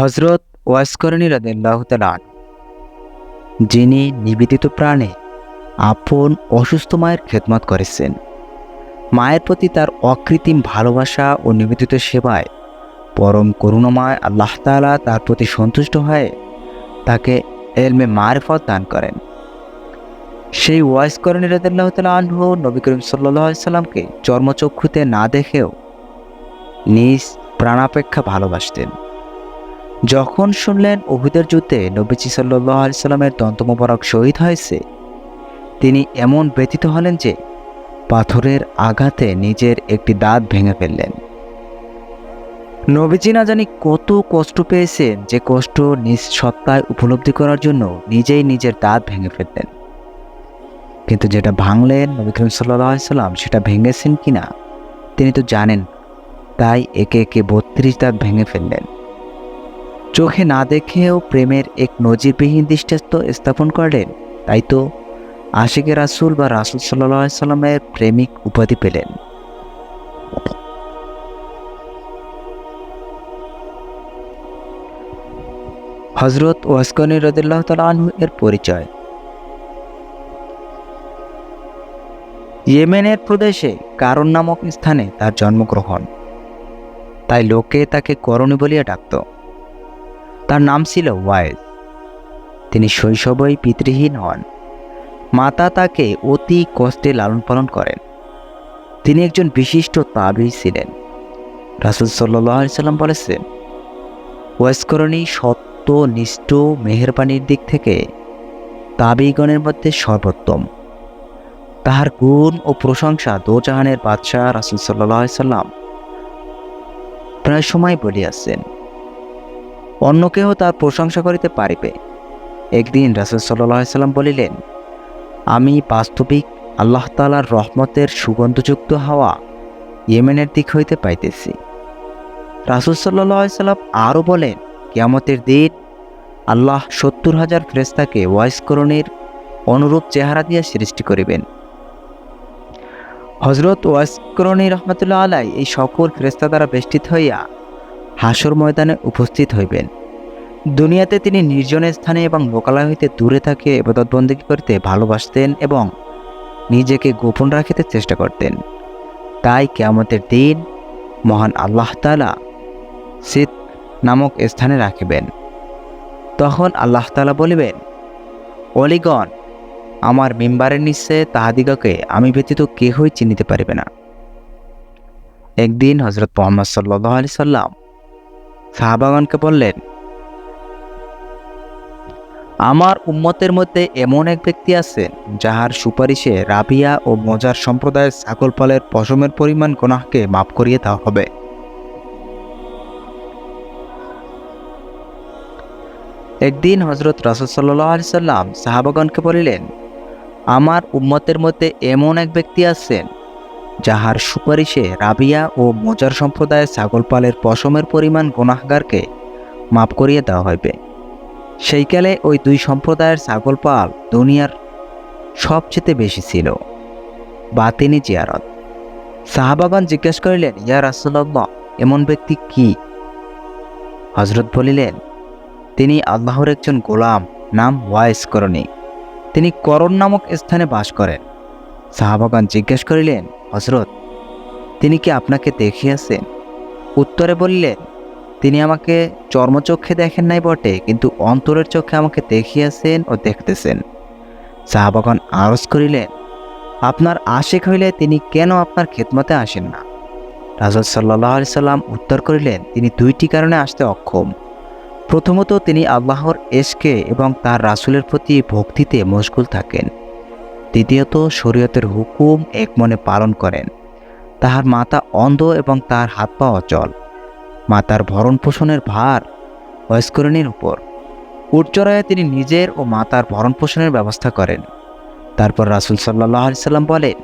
হজরত ওয়াসকরণী রাদিল্লাহ তালান যিনি নিবেদিত প্রাণে আপন অসুস্থ মায়ের খেদমত করেছেন। মায়ের প্রতি তার অকৃত্রিম ভালোবাসা ও নিবেদিত সেবায় পরম করুণাময় আল্লাহ তাআলা তার প্রতি সন্তুষ্ট হয়ে তাকে এলমে মারফত দান করেন। সেই ওয়াইস করণী রাদিল্লাহ তালা আনহু নবী করিম সাল্লামকে চর্মচক্ষুতে না দেখেও নিজ প্রাণাপেক্ষা ভালোবাসতেন। যখন শুনলেন অহুদের যুদ্ধে নবীজি সাল্লাহ আলি সাল্লামের দন্তমোবারক শহীদ হয়েছে, তিনি এমন ব্যথিত হলেন যে পাথরের আঘাতে নিজের একটি দাঁত ভেঙে ফেললেন। নবীজি না জানি কত কষ্ট পেয়েছেন যে কষ্ট নিজ সত্তায় উপলব্ধি করার জন্য নিজেই নিজের দাঁত ভেঙে ফেললেন। কিন্তু যেটা ভাঙলেন নবী করিম সাল্লাহ সাল্লাম, সেটা ভেঙেছেন কিনা, তিনি তো জানেন, তাই একে একে বত্রিশ দাঁত ভেঙে ফেললেন। চোখে না দেখেও প্রেমের এক নজিরবিহীন দৃষ্টান্ত স্থাপন করলেন। তাই তো আশিকে রাসুল বা রাসুল সাল্লাহ সাল্লামের প্রেমিক উপাধি পেলেন। হজরত ওয়াসকনি রদুল্লাহ তালা আনহু এর পরিচয়। ইয়েমেনের প্রদেশে কারণ নামক স্থানে তার জন্মগ্রহণ। তাই লোকে তাকে করণী বলিয়া ডাকত। তার নাম ছিল ওয়াইজ তিনি শৈশবেই পিতৃহীন হন। মাতা তাকে অতি কষ্টে লালন পালন করেন। তিনি একজন বিশিষ্ট তাবি ছিলেন। রাসুল সাল্লাহ সাল্লাম বলেছেন ওয়াসকরণী সত্য, নিষ্ঠ, মেহরবানির দিক থেকে তাবিগণের মধ্যে সর্বোত্তম। তাহার গুণ ও প্রশংসা দোজাহানের বাদশাহ রাসুল সাল্লাহ সাল্লাম প্রায় সময় বলিয়াছেন। অন্য কেহ তার প্রশংসা করিতে পারিবে। একদিন রাসুল সাল্লাম বলিলেন, আমি বাস্তবিক আল্লাহ তালার রহমতের সুগন্ধযুক্ত হাওয়া ইয়েমেনের দিক হইতে পাইতেছি। রাসুল সাল্লাহ সাল্লাম আরও বলেন, কিয়ামতের দিন আল্লাহ সত্তর হাজার ফ্রেস্তাকে ওয়াইসকরণের অনুরূপ চেহারা দিয়া সৃষ্টি করিবেন। হজরত ওয়াসকরণী রহমতুল্লাহ আলাই এই সকল ফ্রেস্তা দ্বারা বেষ্টিত হইয়া হাসর ময়দানে উপস্থিত হইবেন। দুনিয়াতে তিনি নির্জন স্থানে এবং লোকালয় হইতে দূরে থাকে এবাদতবন্দিকে করিতে ভালোবাসতেন এবং নিজেকে গোপন রাখিতে চেষ্টা করতেন। তাই কেয়ামতের দিন মহান আল্লাহ তালা শীত নামক স্থানে রাখিবেন। তখন আল্লাহ তালা বলিবেন, অলিগণ, আমার মেম্বারের নিশ্চে তাহাদিগকে আমি ব্যতীত কেহই চিনিতে পারিবে না। একদিন হজরত মোহাম্মদ সাল্লাহ আলি সাল্লাম সাহাবাগনকে বললেন, আমার উম্মতের মধ্যে এমন এক ব্যক্তি আছেন যাহার সুপারিশে রাবিয়া ও মজার সম্প্রদায়ের ছাগল পালের পশমের পরিমাণ গোনাহকে মাফ করিয়ে দেওয়া হবে। একদিন হজরত রাসুল সাল্লাহ আলি সাল্লাম সাহাবাগনকে বলিলেন, আমার উম্মতের মধ্যে এমন এক ব্যক্তি আছেন যাহার সুপারিশে রাবিয়া ও মজার সম্প্রদায়ের ছাগল পালের পশমের পরিমাণ গোনাহগারকে মাফ করিয়ে দেওয়া হইবে। সেইকালে ওই দুই সম্প্রদায়ের ছাগল পাল দুনিয়ার সবচেয়ে বেশি ছিল। বাতিনি জিয়ারত। সাহাবাগান জিজ্ঞেস করিলেন, ইয়া রাসুল্লাহ এমন ব্যক্তি কি? হজরত বলিলেন, তিনি আল্লাহর একজন গোলাম, নাম ওয়াইস করণী। তিনি করণ নামক স্থানে বাস করেন। সাহাবাগান জিজ্ঞেস করিলেন হজরত, তিনি কি আপনাকে দেখিয়াছেন? উত্তরে বললেন তিনি আমাকে চর্মচক্ষে দেখেন নাই বটে, কিন্তু অন্তরের চোখে আমাকে দেখিয়াছেন ও দেখতেছেন। সাহাবাগন আরজ করিলেন, আপনার আশেক হইলে তিনি কেন আপনার খেদমতে আসেন না? রাজল সাল্লাহ আলি সাল্লাম উত্তর করিলেন, তিনি দুইটি কারণে আসতে অক্ষম। প্রথমত তিনি আল্লাহর এসকে এবং তার রাসুলের প্রতি ভক্তিতে মশগুল থাকেন। দ্বিতীয়ত শরীয়তের হুকুম এক মনে পালন করেন। তাহার মাতা অন্ধ এবং তার হাত পা অচল। মাতার ভরণ পোষণের ভার বয়স্করণীর উপর। উটচড়ায় তিনি নিজের ও মাতার ভরণ পোষণের ব্যবস্থা করেন। তারপর রাসুল সাল্লাহ সাল্লাম বলেন,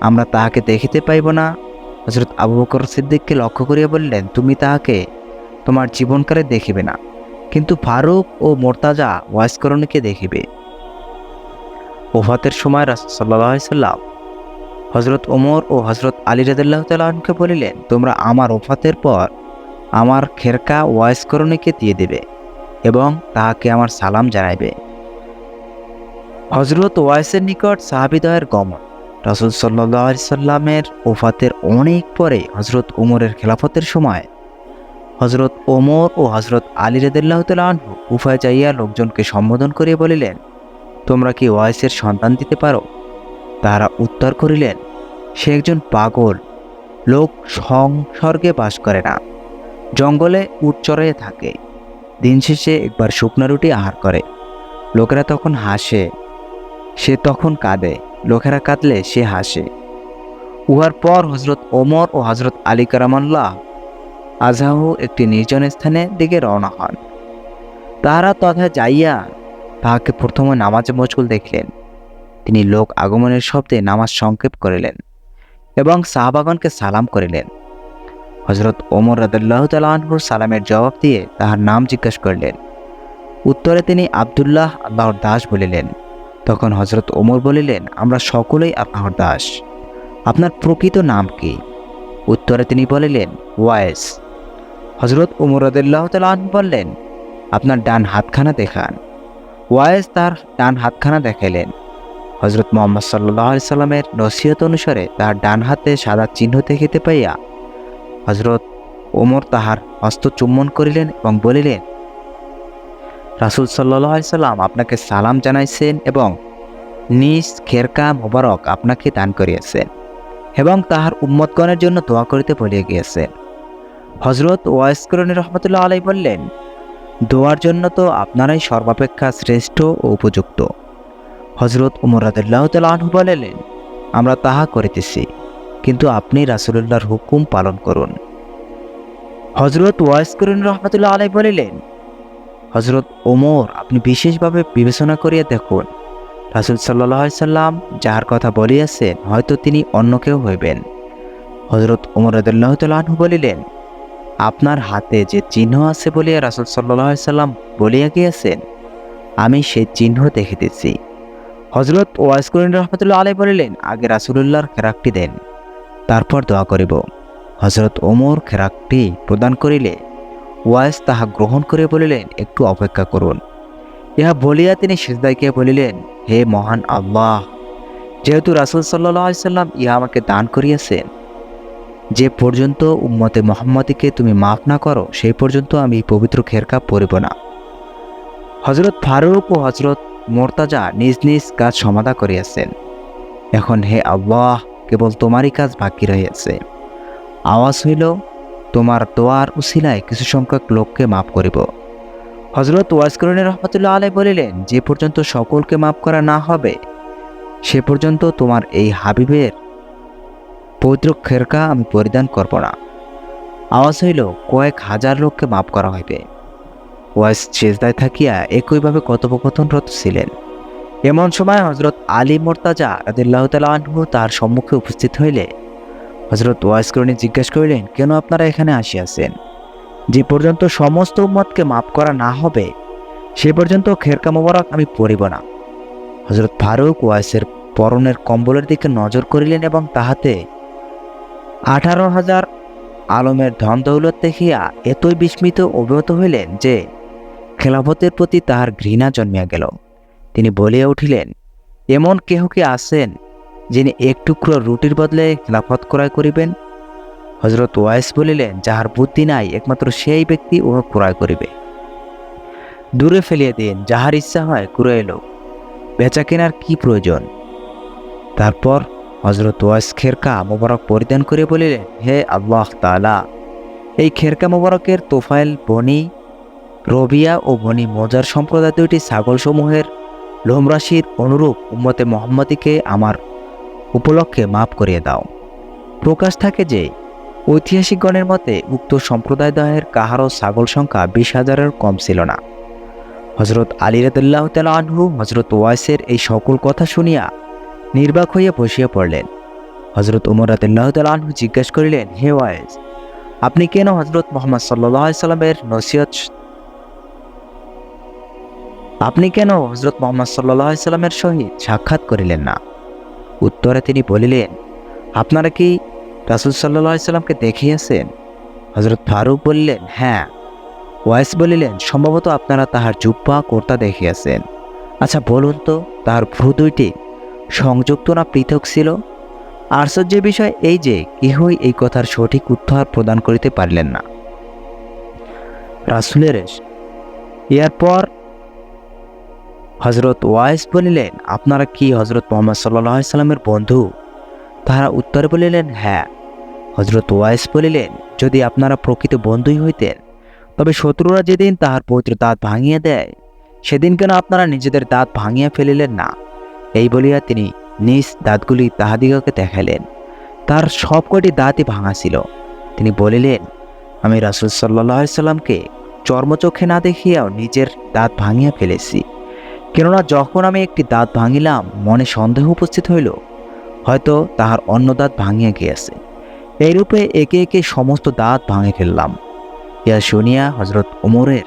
আমরা তাহাকে দেখিতে পাইব না। হজরত আবু বকর সিদ্দিককে লক্ষ্য করিয়া বললেন, তুমি তাহাকে তোমার জীবনকালে দেখিবে না, কিন্তু ফারুক ও মোর্তাজা ওয়াইসকরণীকে দেখিবে। ওফাতের সময় রাসুল সাল্লাহ সাল্লাম হজরত ওমর ও হজরত আলী রাদিল্লাহ তালকে বলিলেন, তোমরা আমার ওফাতের পর আমার খেরকা ওয়াইসকরণীকে দিয়ে দেবে এবং তাহাকে আমার সালাম জানাইবে। হজরত ওয়াইসের নিকট সাহাবিদয়ের গমন। রাসুল সাল্লাহ সাল্লামের ওফাতের অনেক পরে হজরত উমরের খেলাফতের সময় হজরত ওমর ও হজরত আলী রেদুল্লাহ আনহু উফায় যাইয়া লোকজনকে সম্বোধন করিয়া বলিলেন তোমরা কি ওয়াইসের সন্তান দিতে পারো? তাহারা উত্তর করিলেন, সে একজন পাগল, লোক সংসর্গে বাস করে না, জঙ্গলে চড়াইয়ে থাকে। দিন শেষে একবার শুকনো রুটি আহার করে। লোকেরা তখন হাসে, সে তখন কাঁদে, লোকেরা কাঁদলে সে হাসে। উহার পর হজরত ওমর ও হজরত আলী কারামাল্লাহ আজহাহু একটি নির্জন স্থানে দিকে রওনা হন। তাহারা তথা যাইয়া তাহাকে প্রথমে নামাজে মশগুল দেখলেন। তিনি লোক আগমনের শব্দে নামাজ সংক্ষেপ করিলেন এবং সাহাবাগনকে সালাম করিলেন। হজরত ওমর রাদুল্লাহ তালাহুর সালামের জবাব দিয়ে তাহার নাম জিজ্ঞাসা করলেন। উত্তরে তিনি আবদুল্লাহ আল্লাহর দাস বলিলেন। তখন হজরত ওমর বলিলেন, আমরা সকলেই আল্লাহর দাস। আপনার প্রকৃত নাম কি? উত্তরে তিনি বলিলেন, ওয়াইস। হজরত ওমর রাদুল্লাহ তালাহ বললেন, আপনার ডান হাতখানা দেখান। ওয়াইস তার ডান হাতখানা দেখাইলেন। হজরত মোহাম্মদ সাল্লাহ সাল্লামের নসিহত অনুসারে তার ডান হাতে সাদা চিহ্ন দেখিতে পাইয়া হজরত ওমর তাহার হস্ত চুম্বন করিলেন এবং বলিলেন, রাসুল সাল্লাহ সাল্লাম আপনাকে সালাম জানাইছেন এবং নিজ খেরকা মোবারক আপনাকে দান করিয়াছেন এবং তাহার উম্মতগণের জন্য দোয়া করিতে বলিয়া গিয়েছেন। হজরত ওয়াইসকরণী রহমতুল্লাহ আলাই বললেন দোয়ার জন্য তো আপনারাই সর্বাপেক্ষা শ্রেষ্ঠ ও উপযুক্ত। হজরত উমর রাদুল্লাহ তালু বলিলেন, আমরা তাহা করিতেছি, কিন্তু আপনি রাসুলুল্লাহর হুকুম পালন করুন। হজরত ওয়াইসকরুন রহমতুল্লাহ আলাই বলিলেন হজরত ওমর, আপনি বিশেষভাবে বিবেচনা করিয়া দেখুন, রাসুল সাল্লাহ সাল্লাম যাহার কথা বলিয়াছেন, হয়তো তিনি অন্য কেউ হইবেন। হজরত ওমর রদুল্লাহ তালু বলিলেন আপনার হাতে যে চিহ্ন আছে বলিয়া রাসুল সাল্লাহ সাল্লাম বলিয়া গিয়াছেন, আমি সেই চিহ্ন দেখিতেছি। হজরত ওয়াইসকরিন রহমতুল্লাহ আলাই বলিলেন, আগে রাসুলুল্লাহর খেরাকটি দেন, তারপর দোয়া করিব। হজরত ওমর খেরাকটি প্রদান করিলে, ওয়াইস তাহা গ্রহণ করে বলিলেন, একটু অপেক্ষা করুন। ইহা বলিয়া তিনি সিজদাইকে বলিলেন, হে মহান আল্লাহ, যেহেতু রাসুল সাল্লাহ সাল্লাম ইহা আমাকে দান করিয়াছেন যে পর্যন্ত উম্মতে মোহাম্মদীকে তুমি মাফ না করো, সেই পর্যন্ত আমি পবিত্র খেরকা পরিব না। হজরত ফারুক ও হজরত মোর্তাজা নিজ নিজ কাজ সমাধা করিয়াছেন। এখন হে আল্লাহ, কেবল তোমারই কাজ বাকি রহিয়াছে আওয়াজ হইল, তোমার দোয়ার উসিলায় কিছু সংখ্যক লোককে মাফ করিব। হজরত ওয়াসকরণী রহমতুল্লাহ আলাই বলিলেন, যে পর্যন্ত সকলকে মাফ করা না হবে, সে পর্যন্ত তোমার এই হাবিবের পবিত্র খেরকা আমি পরিধান করব না। আওয়াজ হইল, কয়েক হাজার লোককে মাফ করা হইবে। ওয়াইস চেজদায় থাকিয়া একইভাবে কথোপকথনরত ছিলেন। এমন সময় হজরত আলী মোর্তাজা রাদিল্লাহ আনহু তার সম্মুখে উপস্থিত হইলে হজরত ওয়াইসকরণী জিজ্ঞাসা করিলেন, কেন আপনারা এখানে আসিয়াছেন? যে পর্যন্ত সমস্ত উম্মতকে মাফ করা না হবে, সে পর্যন্ত খেরকা মোবারক আমি পড়িব না। হজরত ফারুক ওয়াইসের পরনের কম্বলের দিকে নজর করিলেন এবং তাহাতে আঠারো হাজার আলমের ধন দৌলত দেখিয়া এতই বিস্মিত অবগত হইলেন যে খেলাফতের প্রতি তাহার ঘৃণা জন্মিয়া গেল। তিনি বলিয়া উঠিলেন, এমন কেহ কি আছেন যিনি এক টুকরো রুটির বদলে খেলাফত ক্রয় করিবেন? হজরত ওয়াইস বলিলেন, যাহার বুদ্ধি নাই, একমাত্র সেই ব্যক্তি উহা ক্রয় করিবে। দূরে ফেলিয়ে দিন, যাহার ইচ্ছা হয় কুড়ে এলো বেচা কেনার কি প্রয়োজন? তারপর হজরত ওয়াইস খেরকা মোবারক পরিধান করে বলিলেন, হে আল্লাহ তালা এই খেরকা মোবারকের তোফাইল বনি রবিয়া ও বনি মজার সম্প্রদায় দুইটি ছাগলসমূহের লোমরাশির অনুরূপ উম্মতে মোহাম্মদীকে আমার উপলক্ষে মাফ করিয়ে দাও। প্রকাশ থাকে যে, ঐতিহাসিকগণের মতে উক্ত সম্প্রদায়দ্বয়ের কাহারও ছাগল সংখ্যা বিশ হাজারের কম ছিল না। হজরত আলী রদুল্লাহ তালা আনহু হজরত ওয়াইসের এই সকল কথা শুনিয়া নির্বাক হইয়া বসিয়া পড়লেন। হজরত উমর রাতুল্লাহ তালা জিজ্ঞাসা করিলেন, হে ওয়াইস আপনি কেন হজরত মোহাম্মদ সাল্লাহ সাল্লামের নসিহত আপনি কেন হজরত মোহাম্মদ সাল্লাহ সাল্লামের সহিত সাক্ষাৎ করিলেন না? উত্তরে তিনি বলিলেন, আপনারা কি রাসুল সাল্লাহ সাল্লামকে দেখিয়াছেন? হজরত ফারুক বললেন হ্যাঁ। ওয়াইস বলিলেন, সম্ভবত আপনারা তাহার জুব্বা কর্তা দেখিয়াছেন। আচ্ছা বলুন তো, তাহার ভ্রু দুইটি সংযুক্ত না পৃথক ছিল? আশ্চর্যের বিষয় এই যে কেহই এই কথার সঠিক উত্তর প্রদান করিতে পারিলেন না। রাসুলের এরপর হজরত ওয়াইস বলিলেন, আপনারা কি হজরত মোহাম্মদ সাল্লাহ সাল্লামের বন্ধু? তাহারা উত্তরে বলিলেন হ্যাঁ। হজরত ওয়াইস বলিলেন, যদি আপনারা প্রকৃত বন্ধুই হইতেন, তবে শত্রুরা যেদিন তাহার পবিত্র দাঁত ভাঙিয়া দেয়, সেদিন কেন আপনারা নিজেদের দাঁত ভাঙিয়া ফেলিলেন না? এই বলিয়া তিনি নিজ দাঁতগুলি তাহাদিগকে দেখাইলেন। তার সবকটি দাঁতই ভাঙা ছিল। তিনি বলিলেন, আমি রাসুল সাল্লাহ সাল্লামকে চর্মচক্ষে না দেখিয়াও নিজের দাঁত ভাঙিয়া ফেলেছি। কেননা যখন আমি একটি দাঁত ভাঙিলাম, মনে সন্দেহ উপস্থিত হইল। হয়তো তাহার অন্য দাঁত ভাঙিয়া গিয়াছে। এইরূপে একে একে সমস্ত দাঁত ভাঙে ফেললাম। ইয়া শুনিয়া হজরত ওমরের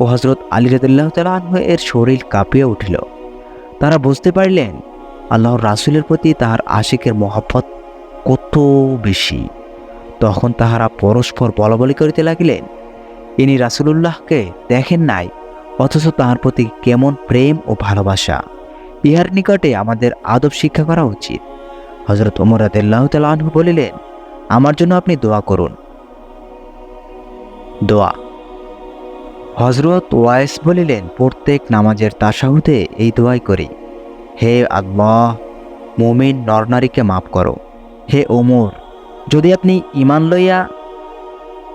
ও হজরত আলী রদুল্লাহ তালাহ এর শরীর কাঁপিয়া উঠিল। তারা বুঝতে পারলেন আল্লাহর রাসুলের প্রতি তাহার আশিকের মহব্বত কত বেশি। তখন তাহারা পরস্পর বলাবলি করিতে লাগিলেন, ইনি রাসুলুল্লাহকে দেখেন নাই, অথচ তাহার প্রতি কেমন প্রেম ও ভালোবাসা। ইহার নিকটে আমাদের আদব শিক্ষা করা উচিত। হজরত ওমর রাদিল্লাহ তালু বলিলেন, আমার জন্য আপনি দোয়া করুন। দোয়া। হজরত ওয়াইস বলিলেন, প্রত্যেক নামাজের তাসাহুতে এই দোয়াই করি। হে আল্লাহ, মুমিন নরনারীকে মাফ করো। হে ওমর, যদি আপনি ইমান লইয়া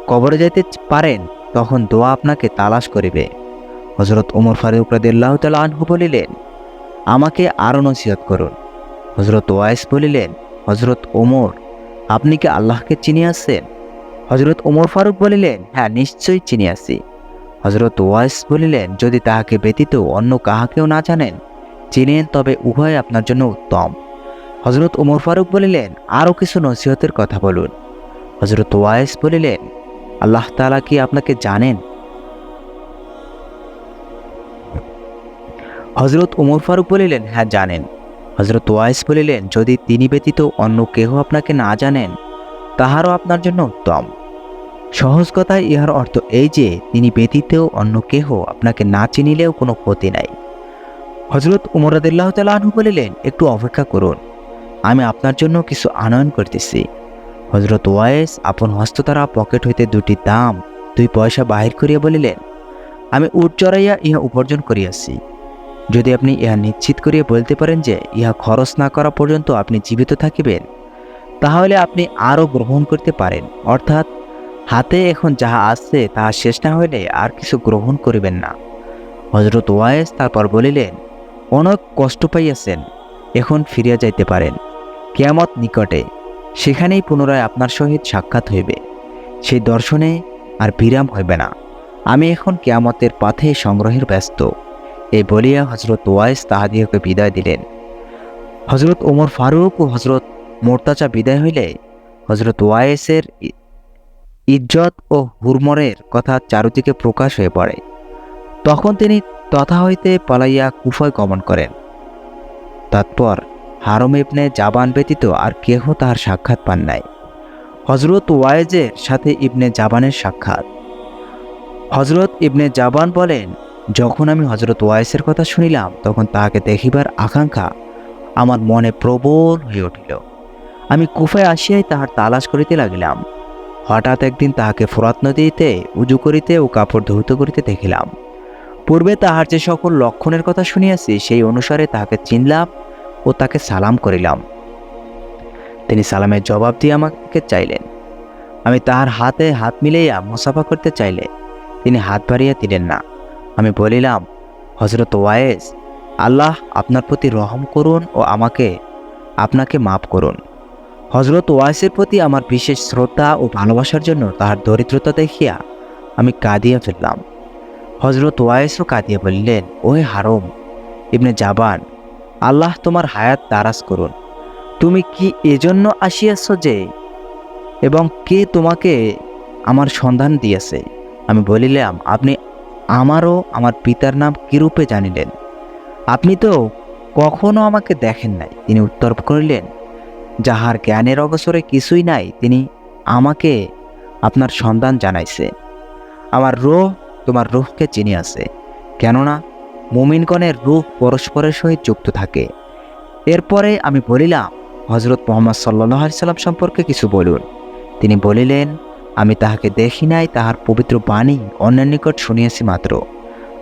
কবরে যাইতে পারেন, তখন দোয়া আপনাকে তালাশ করিবে। হজরত ওমর ফারুক রাদিল্লাহ তাল আনহু বলিলেন, আমাকে আরও নসিহত করুন। হজরত ওয়াইস বলিলেন হজরত ওমর, আপনি কি আল্লাহকে চিনিয়াছেন? হজরত ওমর ফারুক বলিলেন হ্যাঁ নিশ্চয়ই চিনিয়াছি। হজরত ওয়াইস বলিলেন, যদি তাহাকে ব্যতীত অন্য কাহাকেও না জানেন, চিনেন তবে উভয় আপনার জন্য উত্তম। হজরত ওমর ফারুক বলিলেন, আরও কিছু নসিহতের কথা বলুন। হজরত ওয়াইস বলিলেন, আল্লাহ তালা কি আপনাকে জানেন? হজরত ওমর ফারুক বলিলেন হ্যাঁ জানেন। হজরত ওয়াইস বলিলেন, যদি তিনি ব্যতীত অন্য কেহ আপনাকে না জানেন, তাহারও আপনার জন্য উত্তম। সহজ কথায় ইহার অর্থ এই যে, তিনি ব্যতীতেও অন্য কেহ আপনাকে না চিনিলেও কোনো ক্ষতি নাই। হজরত উমরাদুল্লাহ তালু বলিলেন, একটু অপেক্ষা করুন, আমি আপনার জন্য কিছু আনয়ন করতেছি। হজরত ওয়াইস আপন হস্ত হস্ততারা পকেট হইতে দুটি দাম, দুই পয়সা বাহির করিয়া বলিলেন, আমি উট চড়াইয়া ইহা উপার্জন করিয়াছি। যদি আপনি ইহা নিশ্চিত করিয়া বলতে পারেন যে, ইহা খরচ না করা পর্যন্ত আপনি জীবিত থাকিবেন, তাহলে আপনি আরও গ্রহণ করতে পারেন, অর্থাৎ হাতে এখন যাহা আসছে তাহা শেষ না হইলে আর কিছু গ্রহণ করিবেন না। হজরত ওয়াইস তারপর বলিলেন, অনেক কষ্ট পাইয়াছেন, এখন ফিরিয়া যাইতে পারেন। কেয়ামত নিকটে, সেখানেই পুনরায় আপনার সহিত সাক্ষাৎ হইবে। সেই দর্শনে আর বিরাম হইবে না। আমি এখন কেয়ামতের পাথে সংগ্রহের ব্যস্ত। এই বলিয়া হজরত ওয়াইস তাহাদিয়াকে বিদায় দিলেন। হজরত ওমর ফারুক ও হজরত মোর্তাচা বিদায় হইলে হজরত ওয়াইসের ইজ্জত ও হুরমরের কথা চারুদিকে প্রকাশ হয়ে পড়ে। তখন তিনি তথা হইতে পালাইয়া কুফায় গমন করেন। তারপর হারম ইবনে জাবান ব্যতীত আর কেহ তাহার সাক্ষাৎ পান নাই। হজরত ওয়াইজের সাথে ইবনে জাবানের সাক্ষাৎ। হজরত ইবনে জাবান বলেন, যখন আমি হজরত ওয়াইসের কথা শুনিলাম, তখন তাহাকে দেখিবার আকাঙ্ক্ষা আমার মনে প্রবল হয়ে উঠিল। আমি কুফায় আসিয়াই তাহার তালাশ করিতে লাগিলাম। হঠাৎ একদিন তাহাকে ফোরাত নদীতে উজু করিতে ও কাপড় ধৌত করিতে দেখিলাম। পূর্বে তাহার যে সকল লক্ষণের কথা শুনিয়াছি, সেই অনুসারে তাহাকে চিনলাম ও তাকে সালাম করিলাম। তিনি সালামের জবাব দিয়ে আমাকে চাইলেন। আমি তাহার হাতে হাত মিলাইয়া মুসাফা করতে চাইলে তিনি হাত বাড়িয়া দিলেন না। আমি বলিলাম হজরত ওয়ায়েস, আল্লাহ আপনার প্রতি রহম করুন ও আমাকে, আপনাকে মাফ করুন। হজরত ওয়াইসের প্রতি আমার বিশেষ শ্রদ্ধা ও ভালোবাসার জন্য তাহার দরিদ্রতা দেখিয়া আমি কাঁদিয়া ফেললাম। হজরত ওয়াইসও কাঁদিয়া বললেন, ওহে হারম, ইবনে জাবান, আল্লাহ তোমার হায়াত দারাজ করুন। তুমি কি এজন্য আসিয়াছ যে, এবং কে তোমাকে আমার সন্ধান দিয়েছে? আমি বলিলাম, আপনি আমারও আমার পিতার নাম কিরূপে জানিলেন? আপনি তো কখনো আমাকে দেখেন নাই। তিনি উত্তর করিলেন যাহার জ্ঞানের অবসরে কিছুই নাই, তিনি আমাকে আপনার সন্ধান জানাইছে। আমার রোহ তোমার রুহকে চিনি আছে কেননা মুমিনগণের রূহ পরস্পরের সহিত যুক্ত থাকে। এরপরে আমি বলিলাম হজরত মোহাম্মদ সাল্লাহ সাল্লাম সম্পর্কে কিছু বলুন। তিনি বলিলেন, আমি তাহাকে দেখি নাই, তাহার পবিত্র বাণী অন্যের নিকট শুনিয়েছি মাত্র।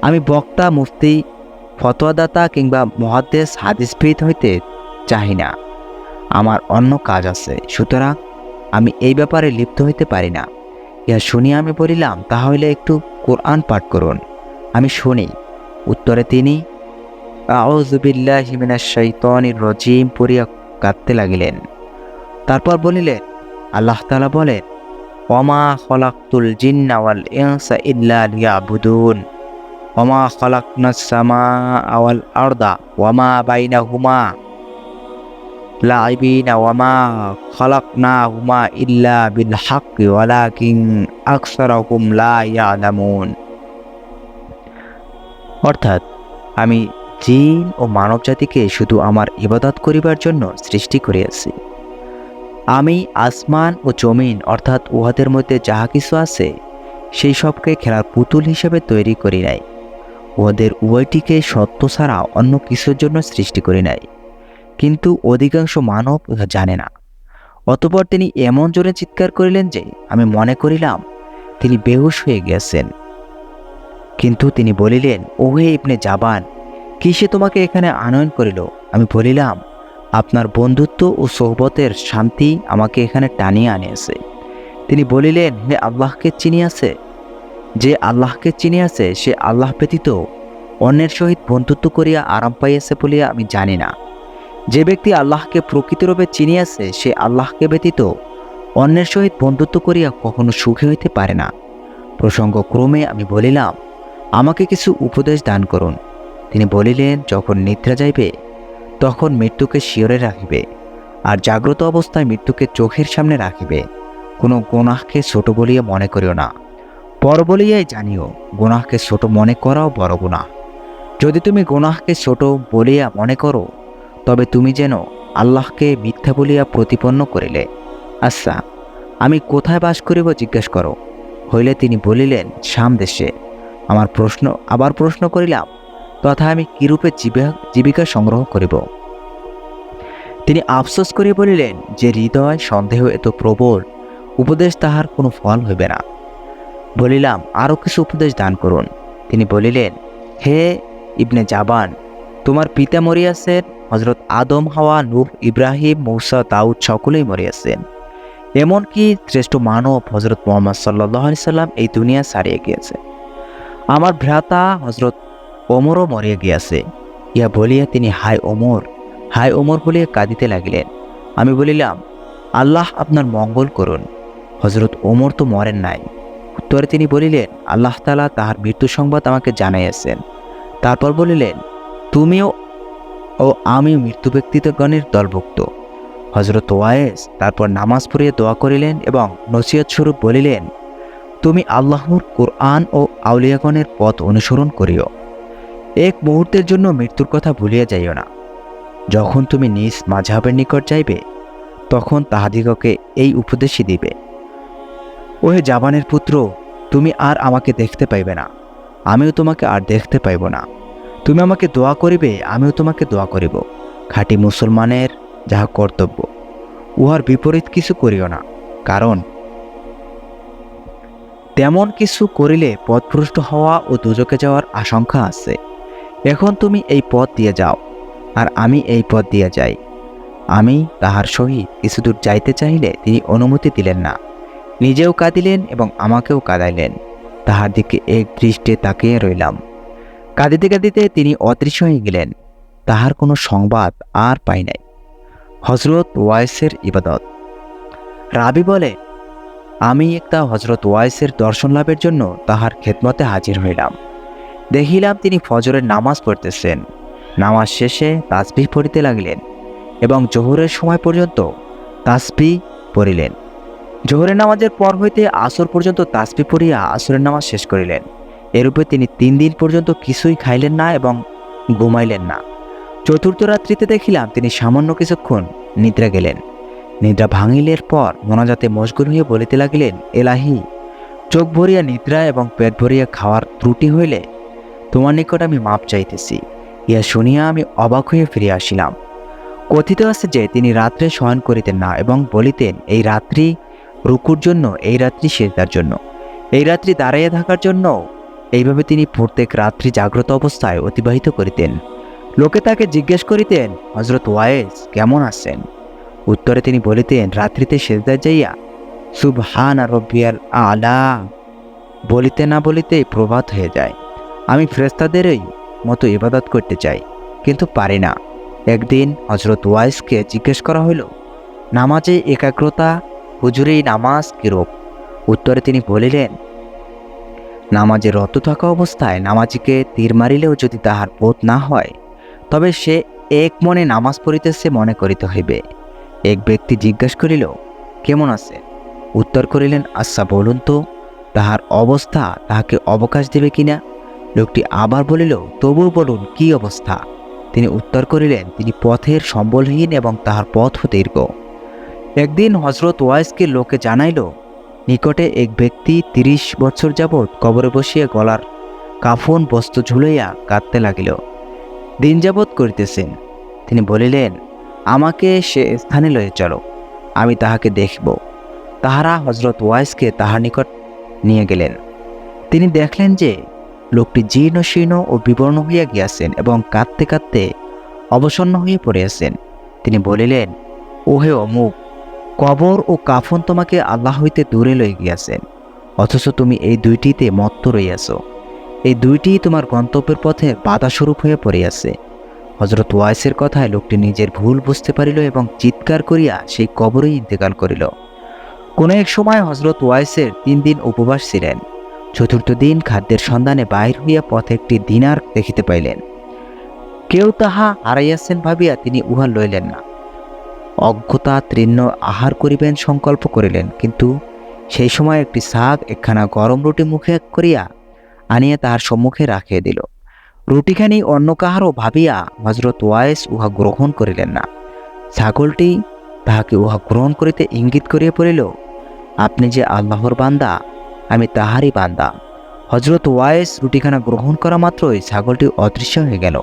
আমি বক্তা, মুফতি, ফতোয়াদাতা কিংবা মহাদ্দেশ হাদিসবিদ হইতে চাহি না। আমার অন্য কাজ আছে। সুতরাং আমি এই ব্যাপারে লিপ্ত হইতে পারি না। ইহা শুনিয়া আমি বলিলাম, তাহলে একটু কোরআন পাঠ করুন। আমি শুনি। উত্তরে তিনি আউজুবিল্লাহিমিনাশাইতনির রজিম পড়িয়া কাঁদতে লাগিলেন। তারপর বলিলেন, আল্লাহ তালা বলেন, ওমা খলাকুল জিন্না ওয়াল ইনসা ইল্লা লিয়াবুদুন। ওমা খলাকনাস আওয়াল আরদা। ওয়ামা বাইনাহুমা। লাইবিনা ওয়ামা খলাকনাহুমা ইল্লা বিল হাক্কি ওয়ালাকিন আকসারাহুম লা অর্থাৎ আমি জিন ও মানব জাতিকে শুধু আমার ইবাদত করিবার জন্য সৃষ্টি করিয়াছি। আমি আসমান ও জমিন, অর্থাৎ উহাদের মধ্যে যাহা কিছু আছে, সেই সবকে খেলার পুতুল হিসেবে তৈরি করি নাই। উহাদের উভয়টিকে সত্য ছাড়া অন্য কিছুর জন্য সৃষ্টি করি নাই। কিন্তু অধিকাংশ মানব জানে না। অতপর তিনি এমন জোরে চিৎকার করিলেন যে, আমি মনে করিলাম, তিনি বেহুশ হয়ে গিয়াছেন কিন্তু তিনি বলিলেন, ওহে ইবনে জাবান কিসে তোমাকে এখানে আনয়ন করিল? আমি বলিলাম, আপনার বন্ধুত্ব ও সোহবতের শান্তি আমাকে এখানে টানিয়ে আনিয়াছে। তিনি বলিলেন, হে আল্লাহকে চিনিয়াছে? যে আল্লাহকে চিনিয়াছে, সে আল্লাহ ব্যতীত অন্যের সহিত বন্ধুত্ব করিয়া আরাম পাইয়াছে বলিয়া আমি জানি না। যে ব্যক্তি আল্লাহকে প্রকৃতিরূপে চিনিয়াছে সে আল্লাহকে ব্যতীত অন্যের সহিত বন্ধুত্ব করিয়া কখনো সুখী হইতে পারে না। প্রসঙ্গক্রমে আমি বলিলাম, আমাকে কিছু উপদেশ দান করুন। তিনি বলিলেন, যখন নিদ্রা যাইবে, তখন মৃত্যুকে শিওরে রাখিবে, আর জাগ্রত অবস্থায় মৃত্যুকে চোখের সামনে রাখিবে। কোনো গোনাহকে ছোট বলিয়া মনে করিও না। বড় বলিয়াই জানিও, গোনাহকে ছোট মনে করাও বড় গুনাহ। যদি তুমি গোনাহকে ছোট বলিয়া মনে করো তবে তুমি যেন আল্লাহকে মিথ্যা বলিয়া প্রতিপন্ন করিলে। আচ্ছা আমি কোথায় বাস করিব জিজ্ঞেস করো। হইলে তিনি বলিলেন, শাম দেশে। আমার প্রশ্ন, আবার প্রশ্ন করিলাম, তথা আমি কিরূপে জীবিকা সংগ্রহ করিব? তিনি আফসোস করিয়া বলিলেন, যে হৃদয় সন্দেহ এত প্রবল, উপদেশ তাহার কোনো ফল হইবে না। বলিলাম, আরও কিছু উপদেশ দান করুন। তিনি বলিলেন, হে ইবনে জাবান, তোমার পিতা মরিয়াছেন হজরত আদম হাওয়া, নূহ, ইব্রাহিম, মৌসা, দাউদ সকলেই মরিয়াছেন এমনকি শ্রেষ্ঠ মানব হজরত মোহাম্মদ সাল্লাহ সাল্লাম এই দুনিয়া সারিয়ে গিয়েছে। আমার ভ্রাতা হজরত ওমরও মরিয়া গিয়াছে। ইয়া বলিয়া তিনি হাই ওমর হাই ওমর বলিয়া কাঁদিতে লাগিলেন। আমি বলিলাম, আল্লাহ আপনার মঙ্গল করুন। হজরত ওমর তো মরেন নাই। উত্তরে তিনি বলিলেন, আল্লাহ তালা তাহার মৃত্যু সংবাদ আমাকে জানাইয়াছেন। তারপর বলিলেন, তুমিও ও আমি মৃত্যু ব্যক্তিগণের দলভুক্ত। হজরত ওয়ায়েস তারপর নামাজ পড়িয়ে দোয়া করিলেন এবং নসিহত স্বরূপ বলিলেন, তুমি আল্লাহর কোরআন ও আউলিয়াগণের পথ অনুসরণ করিও। এক মুহূর্তের জন্য মৃত্যুর কথা ভুলিয়া যাইও না। যখন তুমি নিজ মাঝহাবের নিকট যাইবে, তখন তাহাদিগকে এই উপদেশই দিবে। ওহে জাবানের পুত্র, তুমি আর আমাকে দেখতে পাইবে না। আমিও তোমাকে আর দেখতে পাইব না। তুমি আমাকে দোয়া করিবে, আমিও তোমাকে দোয়া করিব। খাঁটি মুসলমানের যাহা কর্তব্য, উহার বিপরীত কিছু করিও না, কারণ তেমন কিছু করিলে পথভ্রষ্ট হওয়া ও দুজকে যাওয়ার আশঙ্কা আছে। এখন তুমি এই পথ দিয়ে যাও, আর আমি এই পথ দিয়ে যাই। আমি তাহার সহিত কিছুদূর যাইতে চাইলে তিনি অনুমতি দিলেন না। নিজেও কাঁদিলেন এবং আমাকেও কাঁদাইলেন। তাহার দিকে এক দৃষ্টে তাকিয়ে রইলাম। কাঁদিতে কাঁদিতে তিনি অদৃশ্য হয়ে গেলেন। তাহার কোনো সংবাদ আর পাই নাই। হজরত ওয়াইসের ইবাদত। রাবি বলে, আমি একটা হজরত ওয়াইসের দর্শন লাভের জন্য তাহার খেদমতে হাজির হইলাম। দেখিলাম তিনি ফজরের নামাজ পড়তেছেন। নামাজ শেষে তাসবিহ পড়িতে লাগলেন এবং জোহরের সময় পর্যন্ত তাসবি পড়িলেন। জোহরের নামাজের পর হইতে আসর পর্যন্ত তাসবি পড়িয়া আসরের নামাজ শেষ করিলেন। এরূপে তিনি তিন দিন পর্যন্ত কিছুই খাইলেন না এবং ঘুমাইলেন না। চতুর্থ রাত্রিতে দেখিলাম তিনি সামান্য কিছুক্ষণ নিদ্রা গেলেন। নিদ্রা ভাঙিলের পর মোনাজাতে মশগুল হইয়া বলিতে লাগিলেন, এলাহি, চোখ ভরিয়া নিদ্রা এবং পেট ভরিয়া খাওয়ার ত্রুটি হইলে তোমার নিকট আমি মাপ চাইতেছি। ইয়া শুনিয়া আমি অবাক হয়ে ফিরে আসিলাম। কথিত আছে যে তিনি রাত্রে শয়ন করিতেন না এবং বলিতেন, এই রাত্রি রুকুর জন্য, এই রাত্রি সেজদার জন্য। এই রাত্রি দাঁড়াইয়া থাকার জন্য এইভাবে তিনি প্রত্যেক রাত্রি জাগ্রত অবস্থায় অতিবাহিত করিতেন। লোকে তাকে জিজ্ঞেস করিতেন হজরত ওয়াইস কেমন আছেন? উত্তরে তিনি বলিতেন, রাত্রিতে সেজদা যাইয়া সুবহান রব্বিয়াল আলা বলিতে না বলিতেই প্রভাত হয়ে যায়। আমি ফ্রেস্তাদেরই মতো ইবাদত করতে চাই, কিন্তু পারি না। একদিন হজরত ওয়াইসকে জিজ্ঞেস করা হইল, নামাজে একাগ্রতা হুজুরেই নামাজ কিরূপ? উত্তরে তিনি বলিলেন নামাজে রত থাকা অবস্থায় নামাজিকে তীর মারিলেও যদি তাহার বোধ না হয়, তবে সে এক মনে নামাজ পড়িতেছে মনে করিতে হইবে। এক ব্যক্তি জিজ্ঞাসা করিল, কেমন আছে? উত্তর করিলেন আচ্ছা বলুন তো, তাহার অবস্থা তাহাকে অবকাশ দেবে কিনা? লোকটি আবার বলিল তবু বলুন, কি অবস্থা? তিনি উত্তর করিলেন, তিনি পথের সম্বলহীন এবং তাহার পথ দীর্ঘ একদিন হজরত ওয়াইসকে লোকে জানাইল নিকটে এক ব্যক্তি তিরিশ বছর যাবৎ কবরে বসিয়া গলার কাফন বস্ত্র ঝুলাইয়া কাঁদতে লাগিল। দিন যাবৎ করিতেছেন। তিনি বলিলেন, আমাকে সে স্থানে লয়ে চলো, আমি তাহাকে দেখব। তাহারা হজরত ওয়াইসকে তাহার নিকট নিয়ে গেলেন। তিনি দেখলেন যে লোকটি জীর্ণ শীর্ণ ও বিবর্ণ হইয়া গিয়াছেন এবং কাঁদতে কাঁদতে অবসন্ন হয়ে পড়িয়াছেন তিনি বলিলেন, ওহে অমুক কবর ও কাফন তোমাকে আল্লাহ হইতে দূরে লই গিয়াছেন অথচ তুমি এই দুইটিতে মত্ত রইয়াছ। এই দুইটি তোমার গন্তব্যের পথে বাধাস্বরূপ হয়ে পড়িয়াছে। হজরত ওয়াইসের কথায় লোকটি নিজের ভুল বুঝতে পারিল এবং চিৎকার করিয়া সেই কবরেই ইন্তেকাল করিল। কোনো এক সময় হজরত ওয়াইসের তিন দিন উপবাস ছিলেন। চতুর্থ দিন খাদ্যের সন্ধানে বাহির হইয়া পথে একটি দিনার দেখিতে পাইলেন। কেউ তাহা হারাইয়াছেন ভাবিয়া তিনি উহা লইলেন না। অজ্ঞতা তৃণ্য আহার করিবেন, সংকল্প করিলেন। কিন্তু সেই সময় একটি শাক একখানা গরম রুটি মুখে করিয়া আনিয়া তাহার সম্মুখে রাখিয়া দিল। রুটিখানি অন্য কাহারও ভাবিয়া হজরত ওয়াইস উহা গ্রহণ করিলেন না। ছাগলটি তাহাকে উহা গ্রহণ করিতে ইঙ্গিত করিয়া পড়িল, আপনি যে আল্লাহর বান্দা, আমি তাহারই বান্দা। হজরত ওয়াইস রুটিখানা গ্রহণ করা মাত্রই ছাগলটি অদৃশ্য হয়ে গেল।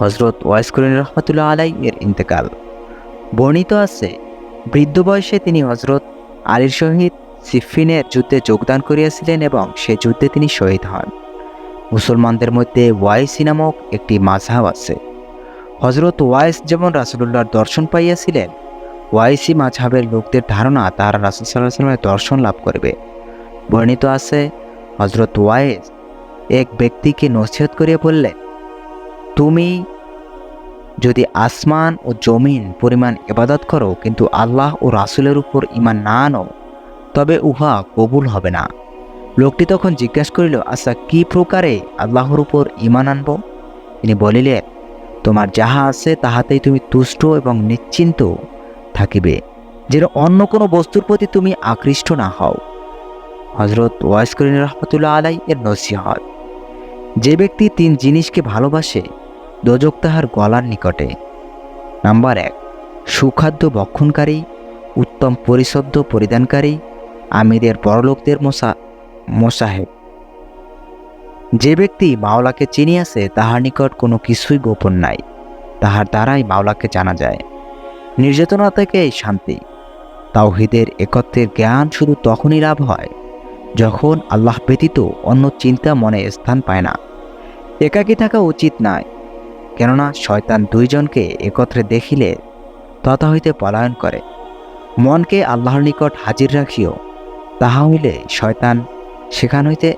হজরত ওয়াইস করিম রহমতুল্লাহ আলাই এর ইন্তেকাল। বর্ণিত আছে, বৃদ্ধ বয়সে তিনি হজরত আলীর সহিত সিফিনের যুদ্ধে যোগদান করিয়াছিলেন এবং সে যুদ্ধে তিনি শহীদ হন। মুসলমানদের মধ্যে ওয়াইসি নামক একটি মাঝহাব আছে। হজরত ওয়াইস যেমন রাসুলুল্লাহর দর্শন পাইয়াছিলেন, ওয়াইসি মাঝহাবের লোকদের ধারণা তারা রাসুল সাল্লাহ সাল্লামের দর্শন লাভ করবে। বর্ণিত আছে, হজরত ওয়াইস এক ব্যক্তিকে নসিহত করিয়া বললেন তুমি যদি আসমান ও জমিন পরিমাণ ইবাদত করো, কিন্তু আল্লাহ ও রাসুলের উপর ইমান না আনো, তবে উহা কবুল হবে না। লোকটি তখন জিজ্ঞাসা করিল আচ্ছা কি প্রকারে আল্লাহর উপর ইমান আনব? তিনি বলিলেন, তোমার যাহা আছে, তাহাতেই তুমি তুষ্ট এবং নিশ্চিন্ত থাকিবে, যেন অন্য কোনো বস্তুর প্রতি তুমি আকৃষ্ট না হও। হজরত ওয়াইস করিন রহমতুল্লাহ আলাই এর নসিহত, যে ব্যক্তি তিন জিনিসকে ভালোবাসে দোজক তাহার গলার নিকটে। নাম্বার এক, সুখাদ্য ভক্ষণকারী, উত্তম পরিশুদ্ধ পরিধানকারী, আমিরের বড়লোকদের মোসা মোসাহেব। যে ব্যক্তি মাওলাকে চিনিয়াছে, তাহার নিকট কোনো কিছুই গোপন নাই। তাহার দ্বারাই মাওলাকে জানা যায়। নির্যাতনা থেকে শান্তি। তাওহিদের একত্রের জ্ঞান শুধু তখনই লাভ হয়, যখন আল্লাহ ব্যতীত অন্য চিন্তা মনে স্থান পায় না। একাকী থাকা উচিত নয় কেননা শয়তান দুইজনকে একত্রে দেখিলে তথা হইতে পলায়ন করে। মনকে আল্লাহর নিকট হাজির রাখিও, তাহা হইলে শয়তান সেখান হইতে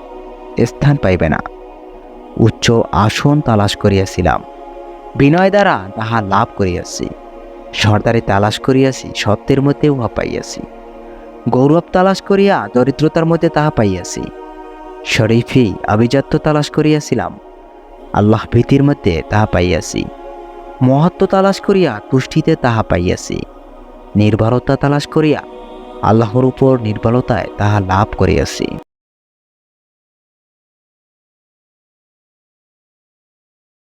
স্থান পাইবে না। উচ্চ আসন তালাশ করিয়াছিলাম। বিনয় দ্বারা তাহা লাভ করিয়াছি। সর্দারে তালাশ করিয়াছি, সত্যের মধ্যে উহা পাইয়াছি। গৌরব তালাশ করিয়া দরিদ্রতার মধ্যে তাহা পাইয়াছি। শরীফি আভিজাত্য তালাশ করিয়াছিলাম। আল্লাহ ভীতির মধ্যে তাহা পাইয়াছি। মহাত্ম তালাশ করিয়া তুষ্টিতে তাহা পাইয়াছি। নির্ভরতা তালাশ করিয়া আল্লাহর উপর নির্ভরতায় তাহা লাভ করিয়াছি।